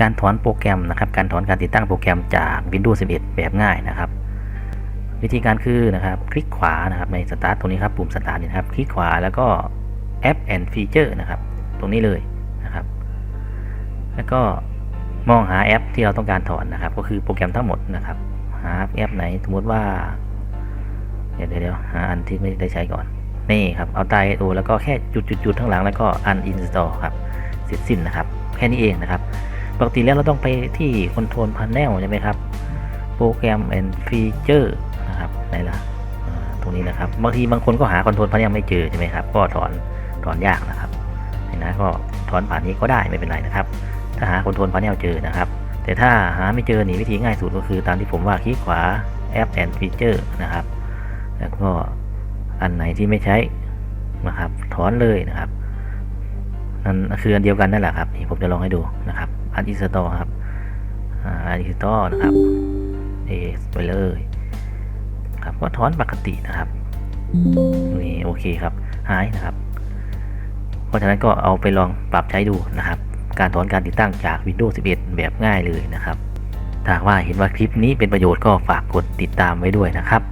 การถอนโปรแกรมนะครับ การถอนการติดตั้งโปรแกรมจาก Windows 11 แบบง่ายนะครับ วิธีการคือนะครับ คลิกขวานะครับในสตาร์ทตรงนี้ครับปุ่มสตาร์ทนี่นะครับ คลิกขวาแล้วก็ App and Feature นะครับ ตรงนี้เลยนะครับ แล้วก็มองหาแอปที่เราต้องการถอนนะครับ ก็คือโปรแกรมทั้งหมดนะครับ หาแอปไหนสมมติว่า เดี๋ยวเดี๋ยวหาอันที่ไม่ได้ใช้ก่อน นี่ครับเอาไตโอแล้วก็แค่จุดๆๆข้างหลังแล้วก็ uninstall ครับเสร็จสิ้นนะครับ แค่นี้เองนะครับ ปกติแล้วเราต้องไปที่ Control Panel ใช่ไหมครับโปรแกรม and Feature นะครับไหนละตรงนี้นะครับบางทีบางคนก็หา Control Panel ไม่เจอใช่ไหมครับก็ถอนถอนยากนะครับนะก็ถอนผ่านนี้ก็ได้ไม่เป็นไรนะครับ ถ้าหา Control Panel เจอนะครับ แต่ถ้าหาไม่เจอหนีวิธีง่ายสุดก็คือตามที่ผมว่าคลิกขวา App and Feature นะครับ แล้วก็อันไหนที่ไม่ใช้นะครับถอนเลยนะครับนั่นคืออันเดียวกันนั่นแหละครับนี่ผมจะลองให้ดูนะครับ อันอินสตอครับอันอินสตอนะครับเอไปเลยครับก็ถอนปกตินะครับนี่โอเคครับหายนะครับ เพราะฉะนั้นก็เอาไปลองปรับใช้ดูนะครับ การถอนการติดตั้งจาก Windows 11 แบบง่ายเลยนะครับถ้าหากว่าเห็นว่าคลิปนี้เป็นประโยชน์ก็ฝากกดติดตามไว้ด้วยนะครับ